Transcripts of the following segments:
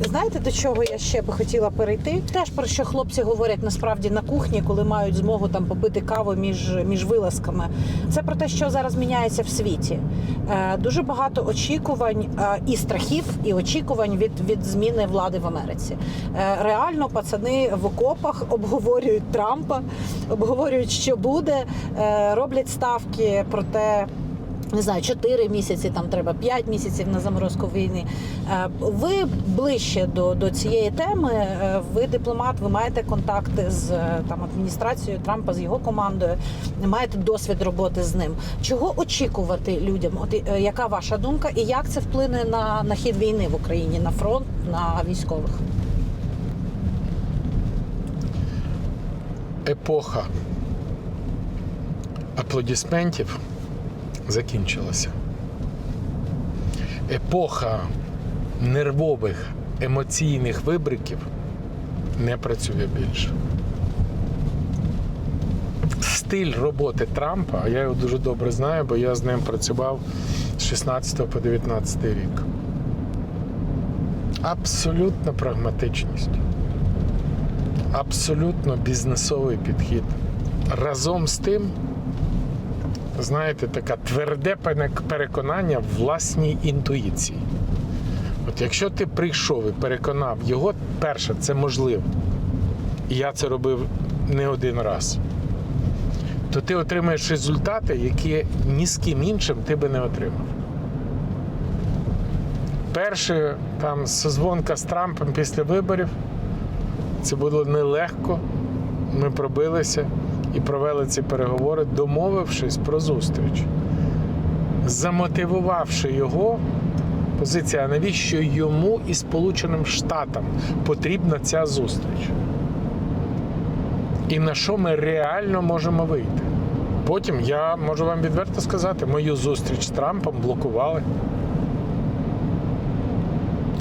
Знаєте, до чого я ще би хотіла перейти? Теж про що хлопці говорять насправді на кухні, коли мають змогу там попити каву між, між вилазками. Це про те, що зараз міняється в світі. Е, дуже багато очікувань е, і страхів, і очікувань від, від зміни влади в Америці. Е, реально, пацани в окопах обговорюють Трампа, обговорюють, що буде, е, роблять ставки про те не знаю, 4 місяці, там треба 5 місяців на заморозку війни. Е, Ви ближче до, до цієї теми. Е, Ви дипломат, ви маєте контакти з е, там адміністрацією Трампа, з його командою, маєте досвід роботи з ним. Чого очікувати людям? От яка ваша думка, і як це вплине на, на хід війни в Україні, на фронт, на військових? епоха аплодисментів закінчилася. Епоха нервових емоційних вибриків не працює більше. Стиль роботи Трампа, а я його дуже добре знаю, бо я з ним працював з 16 по 19 рік. Абсолютна прагматичність абсолютно бізнесовий підхід. Разом з тим, знаєте, таке тверде переконання в власній інтуїції. От якщо ти прийшов і переконав його, перше, це можливо. І я це робив не один раз. То ти отримаєш результати, які ні з ким іншим ти би не отримав. Перша там созвонка з Трампом після виборів це було нелегко. Ми пробилися і провели ці переговори, домовившись про зустріч, замотивувавши його. Позиція, а навіщо йому і Сполученим Штатам потрібна ця зустріч? І на що ми реально можемо вийти? Потім я можу вам відверто сказати, мою зустріч з Трампом блокували.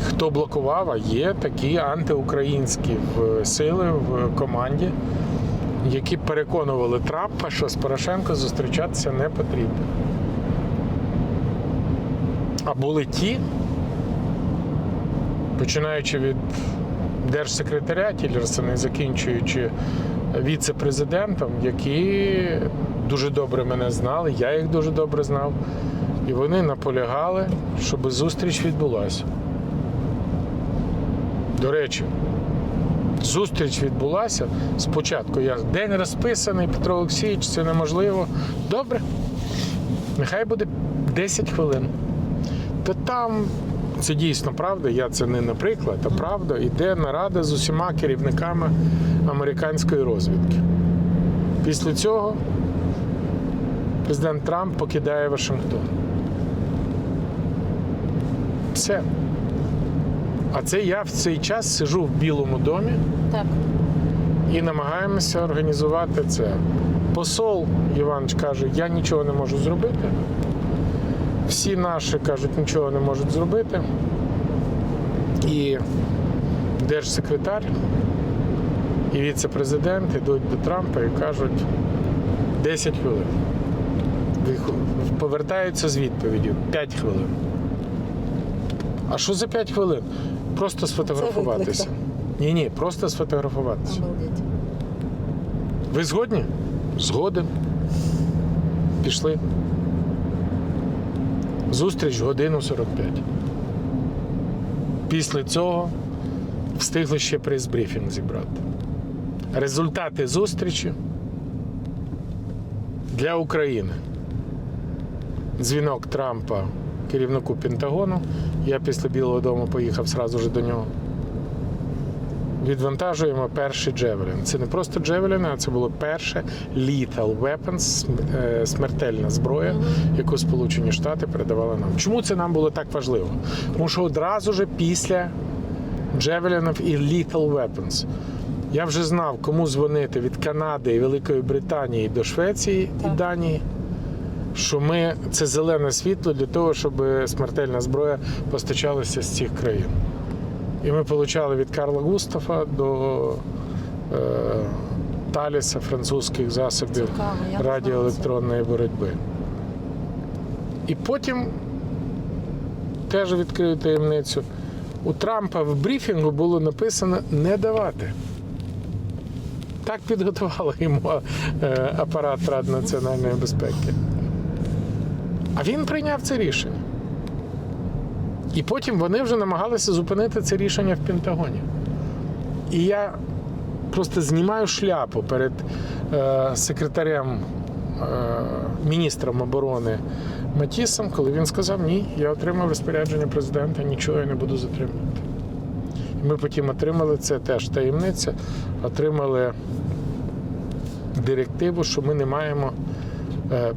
Хто блокував, а є такі антиукраїнські сили в команді, які переконували Трампа, що з Порошенко зустрічатися не потрібно. А були ті, починаючи від держсекретаря Тіллерсона і закінчуючи віце-президентом, які дуже добре мене знали, я їх дуже добре знав. І вони наполягали, щоб зустріч відбулася. До речі, зустріч відбулася. Спочатку я день розписаний, Петро Олексійович, це неможливо. Добре. Нехай буде 10 хвилин. Та там це дійсно правда, я це не наприклад, а правда, іде нарада з усіма керівниками американської розвідки. Після цього президент Трамп покидає Вашингтон. Все. А це я в цей час сижу в Білому домі Так. і намагаємося організувати це. Посол Іванович каже, я нічого не можу зробити. Всі наші кажуть, нічого не можуть зробити. І держсекретар і віце-президент йдуть до Трампа і кажуть 10 хвилин. Повертаються з відповіддю 5 хвилин. А що за 5 хвилин? Просто сфотографуватися. Ні, ні, просто сфотографуватися. Обалдеть. Ви згодні? Згоден. Пішли. Зустріч годину 45. Після цього встигли ще прес-брифінг зібрати. Результати зустрічі для України. Дзвінок Трампа керівнику Пентагону. Я після Білого Дому поїхав сразу ж до нього відвантажуємо перший Джевелін. Це не просто Джевелін, а це було перше lethal weapons, е, смертельна зброя, яку Сполучені Штати передавали нам. Чому це нам було так важливо? Тому що одразу ж після Джевелінів і lethal weapons я вже знав, кому дзвонити від Канади і Великої Британії до Швеції і Данії. Що ми це зелене світло для того, щоб смертельна зброя постачалася з цих країн. І ми отримали від Карла Густафа до е, Таліса французьких засобів Цікаво, радіоелектронної боротьби. І потім теж відкрию таємницю. У Трампа в брифінгу було написано не давати. Так підготували йому е, апарат Ради національної безпеки. А він прийняв це рішення. І потім вони вже намагалися зупинити це рішення в Пентагоні. І я просто знімаю шляпу перед е, секретарем, е, міністром оборони Матісом, коли він сказав: Ні, я отримав розпорядження президента, нічого я не буду затримувати. І ми потім отримали це теж таємниця, отримали директиву, що ми не маємо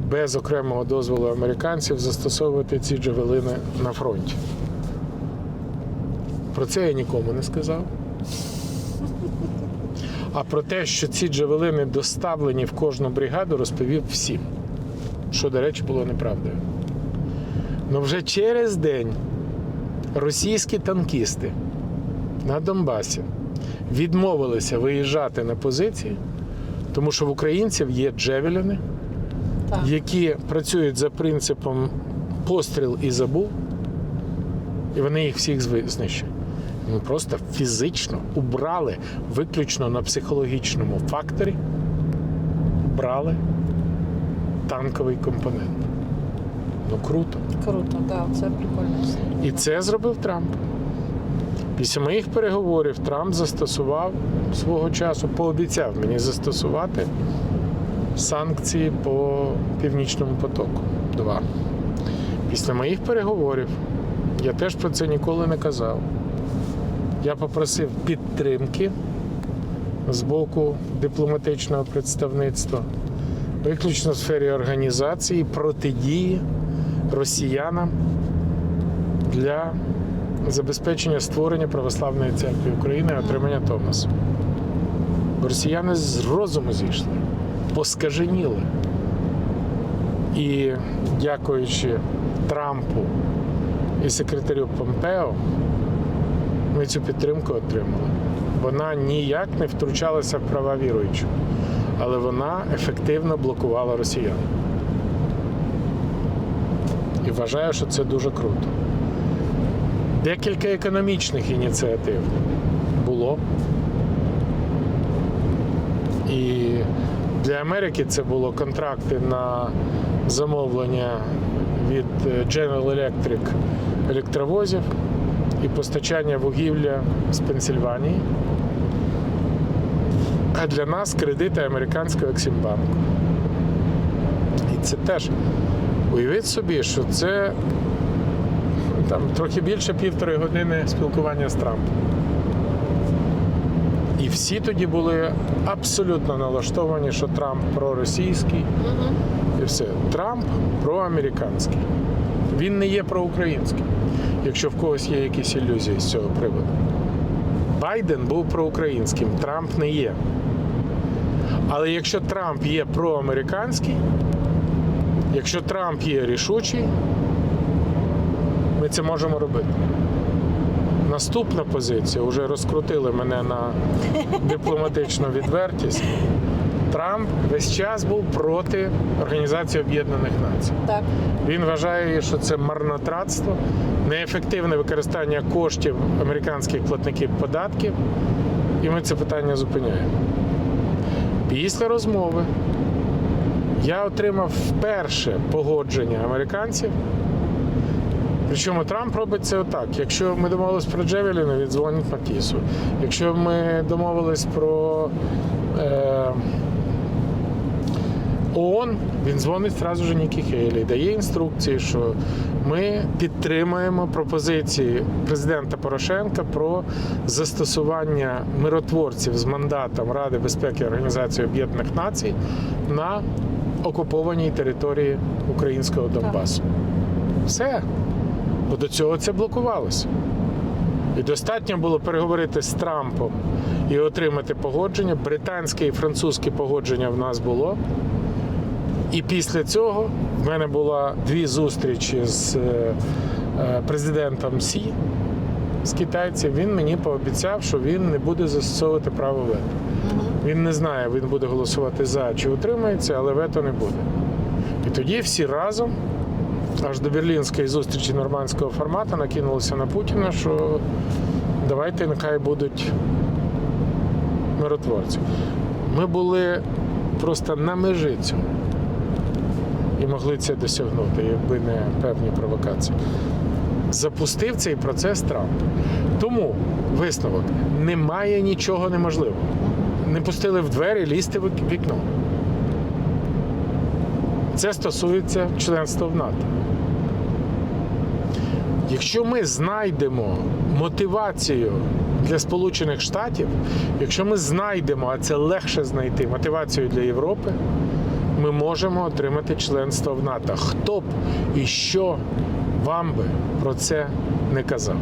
без окремого дозволу американців застосовувати ці джавелини на фронті. Про це я нікому не сказав. А про те, що ці джавелини доставлені в кожну бригаду, розповів всім. Що, до речі, було неправдою. Ну вже через день російські танкісти на Донбасі відмовилися виїжджати на позиції, тому що в українців є джевеліни, Так. які працюють за принципом постріл і забув, і вони їх всіх знищують. Ми просто фізично убрали виключно на психологічному факторі, брали танковий компонент. Ну круто. Круто, так, це прикольно. все. І це зробив Трамп. Після моїх переговорів Трамп застосував свого часу, пообіцяв мені застосувати санкції по Північному потоку 2. Після моїх переговорів я теж про це ніколи не казав. Я попросив підтримки з боку дипломатичного представництва, виключно в сфері організації протидії росіянам для забезпечення створення православної церкви України і отримання Томасу. Росіяни з розуму зійшли, поскаженіли. І дякуючи Трампу і секретарю Помпео, ми цю підтримку отримали. Вона ніяк не втручалася в права віруючих, але вона ефективно блокувала росіян. І вважаю, що це дуже круто. Декілька економічних ініціатив було. І для Америки це було контракти на замовлення від е, General Electric електровозів і постачання вугілля з Пенсільванії. А для нас кредити американського Ексімбанку. І це теж уявіть собі, що це там трохи більше півтори години спілкування з Трампом. Всі тоді були абсолютно налаштовані, що Трамп проросійський і все. Трамп проамериканський. Він не є проукраїнський, якщо в когось є якісь ілюзії з цього приводу. Байден був проукраїнським, Трамп не є. Але якщо Трамп є проамериканський, якщо Трамп є рішучий, ми це можемо робити. Наступна позиція вже розкрутили мене на дипломатичну відвертість. Трамп весь час був проти Організації Об'єднаних Націй. Так. Він вважає, що це марнотратство, неефективне використання коштів американських платників податків, і ми це питання зупиняємо. Після розмови я отримав вперше погодження американців. Причому Трамп робить це отак. Якщо ми домовились про Джевеліна, він дзвонить Матісу. Якщо ми домовились про е, ООН, він дзвонить одразу ж Нікі Хейлі, дає інструкції, що ми підтримуємо пропозиції президента Порошенка про застосування миротворців з мандатом Ради безпеки Організації Об'єднаних Націй на окупованій території українського Донбасу. Все. Бо до цього це блокувалося. І достатньо було переговорити з Трампом і отримати погодження. Британське і французьке погодження в нас було. І після цього в мене було дві зустрічі з е, е, президентом Сі з китайців. Він мені пообіцяв, що він не буде застосовувати право вето. Він не знає, він буде голосувати за чи утримається, але вето не буде. І тоді всі разом аж до берлінської зустрічі нормандського формату накинулися на Путіна, що давайте нехай будуть миротворці. Ми були просто на межі цього і могли це досягнути, якби не певні провокації. Запустив цей процес Трамп. Тому висновок: немає нічого неможливого. Не пустили в двері, лізти в вікно. Це стосується членства в НАТО. Якщо ми знайдемо мотивацію для Сполучених Штатів, якщо ми знайдемо, а це легше знайти мотивацію для Європи, ми можемо отримати членство в НАТО. Хто б і що вам би про це не казав.